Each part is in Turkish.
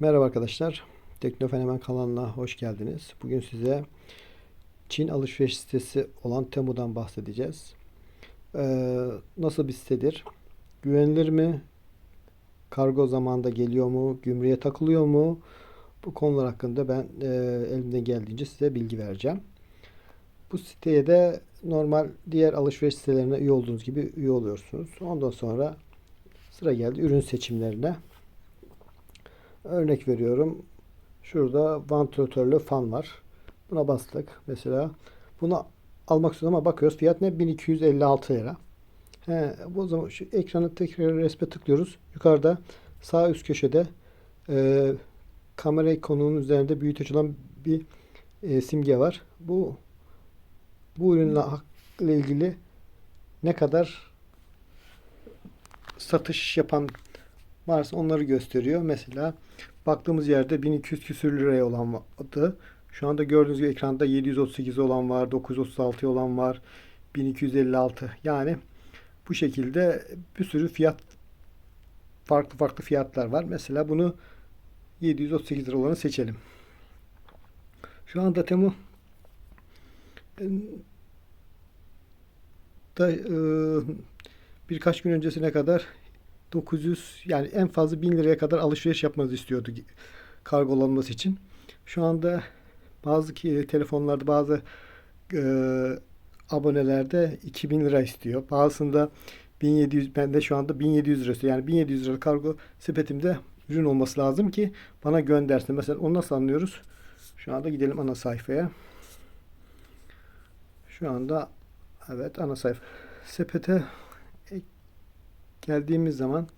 Merhaba arkadaşlar. Teknofenomen kanalına hoş geldiniz. Bugün size Çin alışveriş sitesi olan Temu'dan bahsedeceğiz. Ee, nasıl bir sitedir? Güvenilir mi? Kargo zamanında geliyor mu? Gümrüğe takılıyor mu? Bu konular hakkında ben e, elimden geldiğince size bilgi vereceğim. Bu siteye de normal diğer alışveriş sitelerine üye olduğunuz gibi üye oluyorsunuz. Ondan sonra sıra geldi ürün seçimlerine. Örnek veriyorum. Şurada vantilatörlü fan var. Buna bastık. Mesela bunu almak istiyorum ama bakıyoruz. Fiyat ne? 1256 lira. He, bu zaman şu ekranı tekrar resme tıklıyoruz. Yukarıda sağ üst köşede e, kamera ikonunun üzerinde büyüteç olan bir e, simge var. Bu bu ürünle ile ilgili ne kadar satış yapan varsa onları gösteriyor. Mesela baktığımız yerde 1200 küsür liraya olan vardı. Şu anda gördüğünüz gibi ekranda 738 olan var, 936 olan var, 1256. Yani bu şekilde bir sürü fiyat farklı farklı fiyatlar var. Mesela bunu 738 lira olanı seçelim. Şu anda Temu da e, birkaç gün öncesine kadar 900 yani en fazla 1000 liraya kadar alışveriş yapmanızı istiyordu kargolanması için. Şu anda bazı ki telefonlarda bazı e, abonelerde 2000 lira istiyor. Bazısında 1700 bende şu anda 1700 lira istiyor. Yani 1700 lira kargo sepetimde ürün olması lazım ki bana göndersin. Mesela onu nasıl anlıyoruz? Şu anda gidelim ana sayfaya. Şu anda evet ana sayfa. Sepete geldiğimiz zaman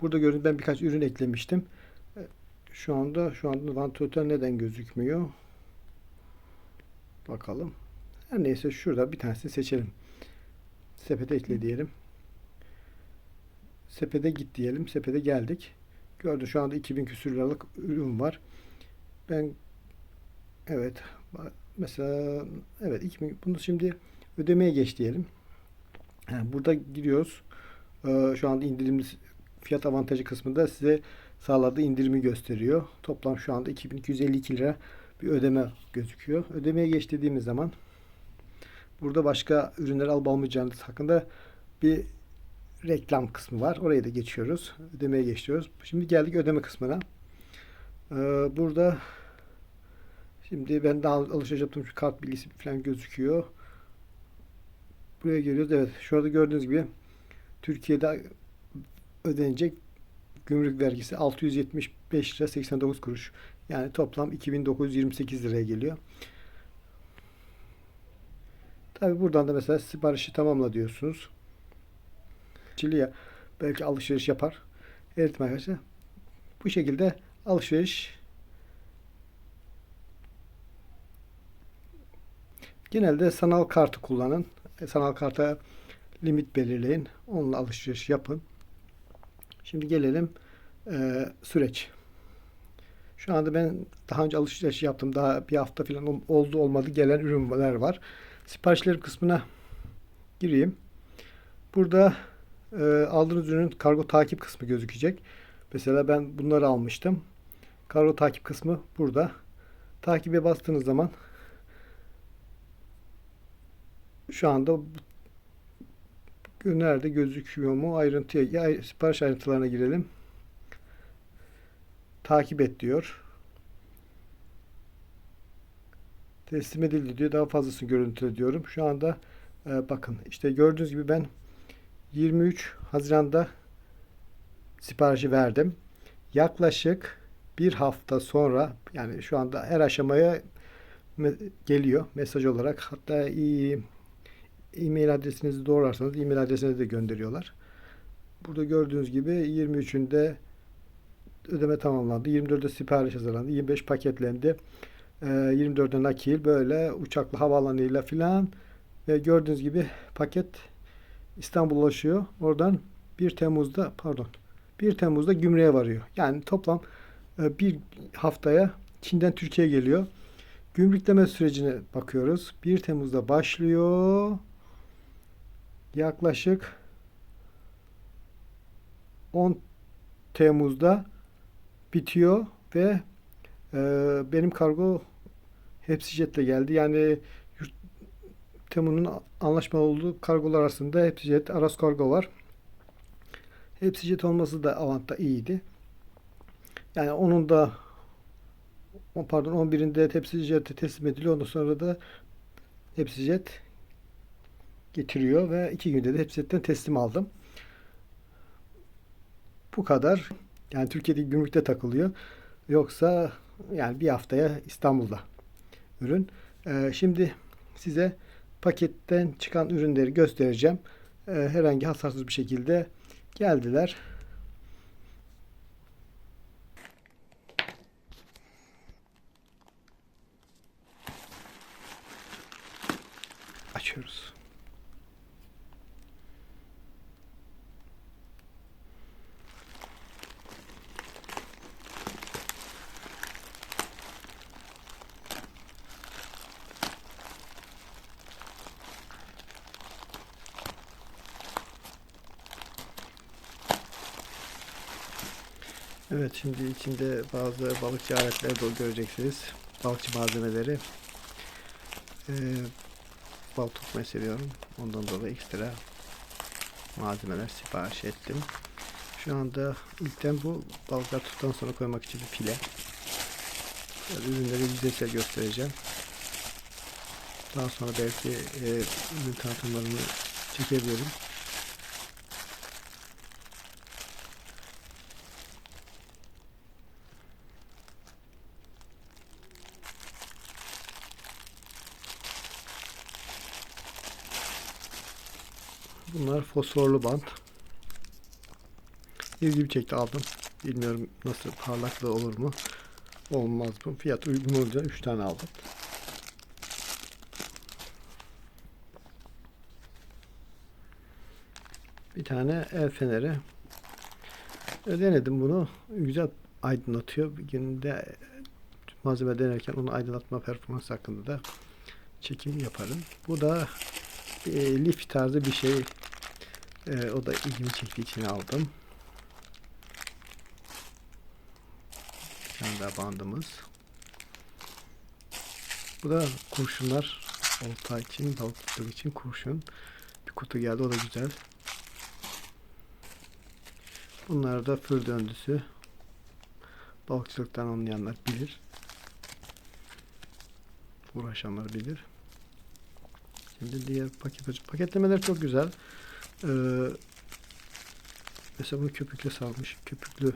burada gördüğünüz ben birkaç ürün eklemiştim. Şu anda şu anda vantilatör neden gözükmüyor? Bakalım. Her neyse şurada bir tanesini seçelim. Sepete ekle diyelim. Sepete git diyelim. Sepete geldik. Gördün şu anda 2000 küsür liralık ürün var. Ben evet mesela evet 2000 bunu şimdi ödemeye geç diyelim. Yani burada giriyoruz. Ee, şu anda indirimli fiyat avantajı kısmında size sağladığı indirimi gösteriyor. Toplam şu anda 2252 lira bir ödeme gözüküyor. Ödemeye geç dediğimiz zaman burada başka ürünler alıp almayacağınız hakkında bir reklam kısmı var. Oraya da geçiyoruz. Ödemeye geçiyoruz. Şimdi geldik ödeme kısmına. Ee, burada şimdi ben daha alışveriş yaptığım şu kart bilgisi falan gözüküyor. Buraya geliyoruz. Evet. Şurada gördüğünüz gibi Türkiye'de ödenecek gümrük vergisi 675 lira 89 kuruş. Yani toplam 2928 liraya geliyor. Tabi buradan da mesela siparişi tamamla diyorsunuz. Çiliye belki alışveriş yapar. Evet arkadaşlar. Bu şekilde alışveriş genelde sanal kartı kullanın. Sanal karta limit belirleyin. Onunla alışveriş yapın. Şimdi gelelim e, süreç. Şu anda ben daha önce alışveriş yaptım. Daha bir hafta falan oldu olmadı gelen ürünler var. Siparişler kısmına gireyim. Burada e, aldığınız ürünün kargo takip kısmı gözükecek. Mesela ben bunları almıştım. Kargo takip kısmı burada. Takibe bastığınız zaman şu anda nerede gözüküyor mu? Ayrıntıya, ya, sipariş ayrıntılarına girelim. Takip et diyor. Teslim edildi diyor. Daha fazlasını görüntüle diyorum. Şu anda e, bakın işte gördüğünüz gibi ben 23 Haziran'da siparişi verdim. Yaklaşık bir hafta sonra yani şu anda her aşamaya geliyor mesaj olarak. Hatta iyi e-mail adresinizi doğrarsanız e-mail adresine de gönderiyorlar. Burada gördüğünüz gibi 23'ünde ödeme tamamlandı. 24'de sipariş hazırlandı. 25 paketlendi. 24'de ee, nakil böyle uçakla havaalanıyla filan ve gördüğünüz gibi paket İstanbul'a ulaşıyor. Oradan 1 Temmuz'da pardon 1 Temmuz'da gümrüğe varıyor. Yani toplam e, bir haftaya Çin'den Türkiye'ye geliyor. Gümrükleme sürecine bakıyoruz. 1 Temmuz'da başlıyor yaklaşık 10 Temmuz'da bitiyor. ve e, benim kargo hepsi jetle geldi. Yani Temu'nun anlaşma olduğu kargolar arasında hepsi jet, Aras kargo var. Hepsi jet olması da avantta iyiydi. Yani onun da pardon 11'inde hepsi jet teslim ediliyor. Ondan sonra da hepsi jet getiriyor ve iki günde de hepsi jetten teslim aldım. Bu kadar. Yani Türkiye'de gümrükte takılıyor. Yoksa yani bir haftaya İstanbul'da ürün. Ee, şimdi size paketten çıkan ürünleri göstereceğim. Ee, herhangi hasarsız bir şekilde geldiler. Evet şimdi içinde bazı balıkçı aletleri de göreceksiniz. Balıkçı malzemeleri. Ee, balık tutmayı seviyorum. Ondan dolayı ekstra malzemeler sipariş ettim. Şu anda ilkten bu balıklar tuttuktan sonra koymak için bir pile. Böyle ürünleri yüzeysel göstereceğim. Daha sonra belki e, ürün tanıtımlarını çekebilirim. Bunlar fosforlu bant. İlgimi çekti aldım. Bilmiyorum nasıl parlaklığı olur mu? Olmaz mı? Fiyat uygun olunca 3 tane aldım. Bir tane el feneri. E, Denedim bunu. Güzel aydınlatıyor. Bir günde malzeme denerken onu aydınlatma performans hakkında da çekim yaparım. Bu da e, lif tarzı bir şey. E, o da ilgimi çektiği için aldım. Bir tane bandımız. Bu da kurşunlar. Olta için, balık tutmak için kurşun. Bir kutu geldi. O da güzel. Bunlar da fır döndüsü. Balıkçılıktan anlayanlar bilir. Uğraşanlar bilir. Şimdi diğer paket paketlemeler çok güzel. Ee, mesela bunu köpükle sarmış. Köpüklü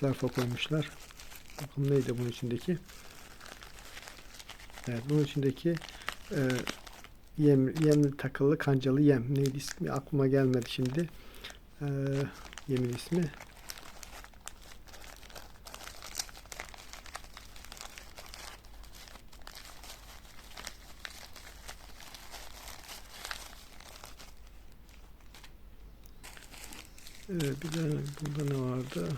zarfa koymuşlar. Bakalım neydi bunun içindeki? Evet bunun içindeki e, yem, yemli takılı kancalı yem. Neydi ismi? Aklıma gelmedi şimdi. Ee, yemin ismi. Evet, bir de bunda ne vardı?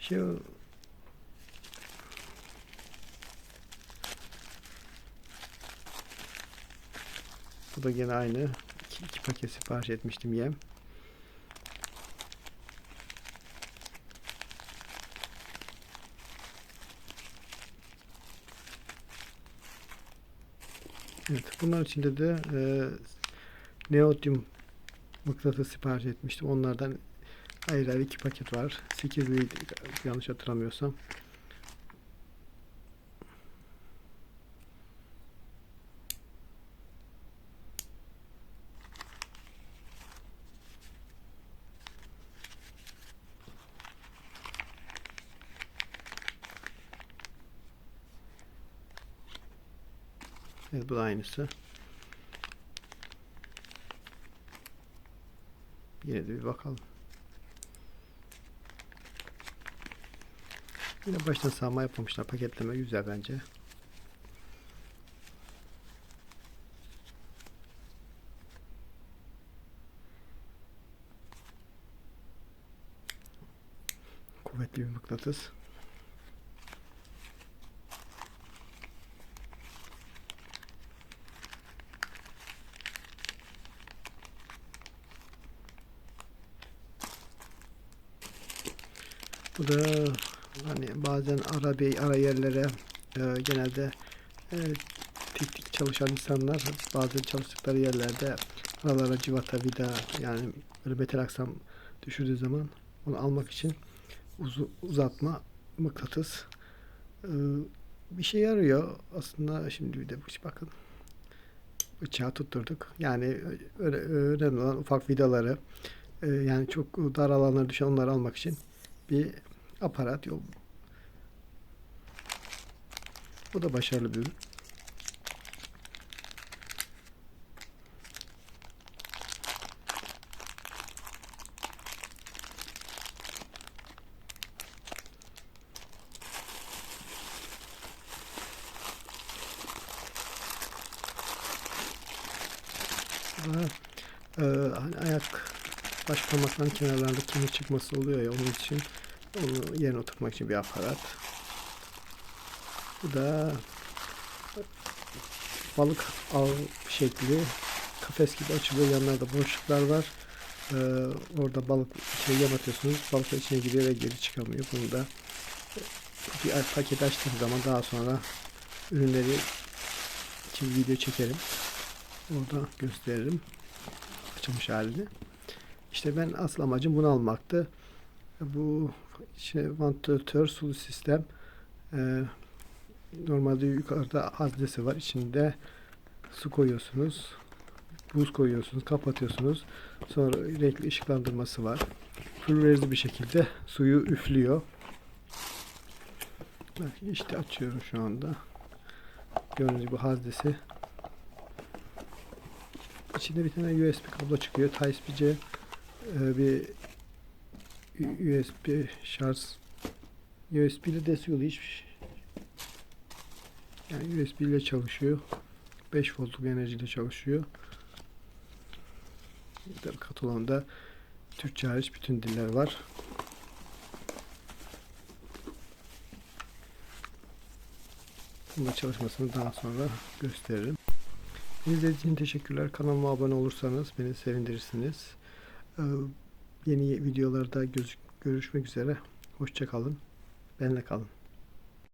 Şey Bu da gene aynı. İki, iki paket sipariş etmiştim yem. Evet, bunlar içinde de e, neodyum mıknatıs sipariş etmiştim. Onlardan ayrı ayrı iki paket var. 8'liydi yanlış hatırlamıyorsam. Bu da aynısı. Yine de bir bakalım. Yine baştan sağma yapmamışlar. Paketleme güzel bence. Kuvvetli bir mıknatıs. Da hani bazen ara bey ara yerlere e, genelde e, teknik çalışan insanlar bazen çalıştıkları yerlerde aralara civata vida yani böyle metal aksam düşürdüğü zaman onu almak için uzu- uzatma mıknatıs e, bir şey yarıyor aslında şimdi bir de bakın. Bıçağı tutturduk. Yani önemli olan ufak vidaları e, yani çok dar alanlara düşen onları almak için bir aparat yok. Bu da başarılı bir ürün. E, hani ayak baş parmakların kenarlarında kemik çıkması oluyor ya onun için onu yerine oturtmak için bir aparat. Bu da balık av şekli kafes gibi açılıyor. Yanlarda boşluklar var. Ee, orada balık içine yem atıyorsunuz. Balık içine giriyor ve geri çıkamıyor. Bunu da bir paket açtığım zaman daha sonra ürünleri için video çekerim. Orada gösteririm. Açılmış halini. İşte ben asıl amacım bunu almaktı. Bu işte vantilatör sulu sistem. Ee, normalde yukarıda haznesi var. İçinde su koyuyorsunuz. Buz koyuyorsunuz. Kapatıyorsunuz. Sonra renkli ışıklandırması var. Florezli bir şekilde suyu üflüyor. İşte açıyorum şu anda. Gördüğünüz gibi haznesi. İçinde bir tane USB kablo çıkıyor. Type-C e, bir USB şarj USB ile desiyolu hiçbir şey. Yani USB ile çalışıyor. 5 voltluk enerjiyle çalışıyor. Tabii Kataloğunda Türkçe hariç bütün diller var. Bunun çalışmasını daha sonra gösteririm. İzlediğiniz için teşekkürler. Kanalıma abone olursanız beni sevindirirsiniz. Yeni videolarda görüşmek üzere. Hoşça kalın. Benle kalın.